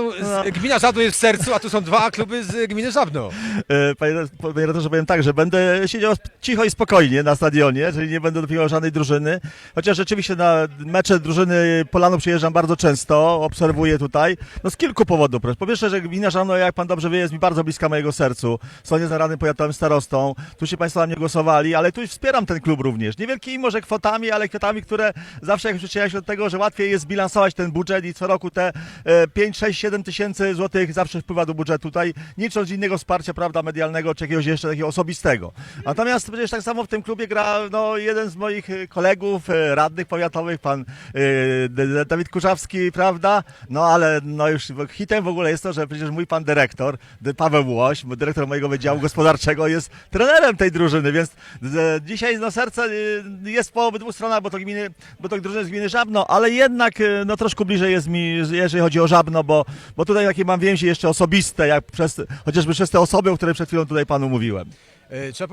No, z, gmina Żabno jest w sercu, a tu są dwa kluby z gminy Żabno. E, Panie, panie redaktorze, powiem tak, że będę siedział cicho i spokojnie na stadionie, czyli nie będę dopinał żadnej drużyny. Chociaż rzeczywiście na mecze drużyny Polanu przyjeżdżam bardzo często, obserwuję tutaj. No z kilku powodów. Po pierwsze, że gmina Żano, jak pan dobrze wie, jest mi bardzo bliska mojego sercu. Są nieznanym powiatowym starostą. Tu się państwo na mnie głosowali, ale tu wspieram ten klub również. Niewielkimi może kwotami, ale kwotami, które zawsze jak przyczyniają się do tego, że łatwiej jest zbilansować ten budżet i co roku te e, 5, 6, 7 tysięcy złotych zawsze wpływa do budżetu tutaj, licząc innego wsparcia, prawda, medialnego czy jakiegoś jeszcze takiego osobistego. Natomiast przecież tak samo w tym klubie gra no, jeden z moich e, kolegów, e, radnych powiatowych, pan D- Dawid Kurzawski, prawda? No ale no już hitem w ogóle jest to, że przecież mój pan dyrektor, Paweł Łoś, dyrektor mojego wydziału gospodarczego jest trenerem tej drużyny, więc dzisiaj no serce e, jest po obydwu stronach, bo to gminy, bo to z gminy Żabno, ale jednak no troszkę bliżej jest mi, jeżeli chodzi o Żabno, bo, bo tutaj takie mam więzi jeszcze osobiste, jak przez, chociażby przez te osoby, o których przed chwilą tutaj panu mówiłem. E, Trzeba